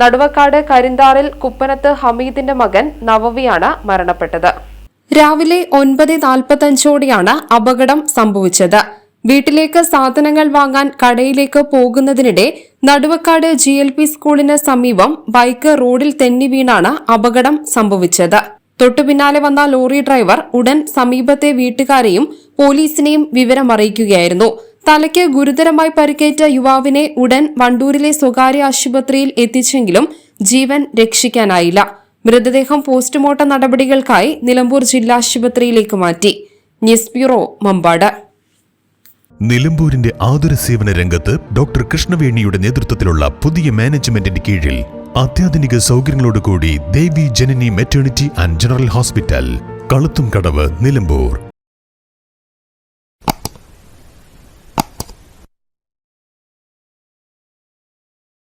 നടുവക്കാട് കരിന്താറിൽ കുപ്പനത്ത് ഹമീദിന്റെ മകൻ നവവിയാണ് മരണപ്പെട്ടത്. രാവിലെ ഒൻപത് നാൽപ്പത്തഞ്ചോടെയാണ് അപകടം സംഭവിച്ചത്. വീട്ടിലേക്ക് സാധനങ്ങൾ വാങ്ങാൻ കടയിലേക്ക് പോകുന്നതിനിടെ നടുവക്കാട് ജി എൽ പി സ്കൂളിന് സമീപം ബൈക്ക് റോഡിൽ തെന്നി വീണാണ് അപകടം സംഭവിച്ചത്. തൊട്ടുപിന്നാലെ വന്ന ലോറി ഡ്രൈവർ ഉടൻ സമീപത്തെ വീട്ടുകാരെയും പോലീസിനെയും വിവരമറിയിക്കുകയായിരുന്നു. തലയ്ക്ക് ഗുരുതരമായി പരിക്കേറ്റ യുവാവിനെ ഉടൻ വണ്ടൂരിലെ സ്വകാര്യ ആശുപത്രിയിൽ എത്തിച്ചെങ്കിലും ജീവൻ രക്ഷിക്കാനായില്ല. മൃതദേഹം പോസ്റ്റ്മോർട്ടം നടപടികൾക്കായി നിലമ്പൂർ ജില്ലാ ആശുപത്രിയിലേക്ക് മാറ്റി. News bureau Mampad. നിലമ്പൂരിന്റെ ആതുര സേവന രംഗത്ത് ഡോക്ടർ കൃഷ്ണവേണിയുടെ നേതൃത്വത്തിലുള്ള പുതിയ മാനേജ്മെന്റിന്റെ കീഴിൽ അത്യാധുനിക സൗകര്യങ്ങളോടുകൂടി Devi Janani maternity and general hospital കളുത്തും കടവ് നിലമ്പൂർ.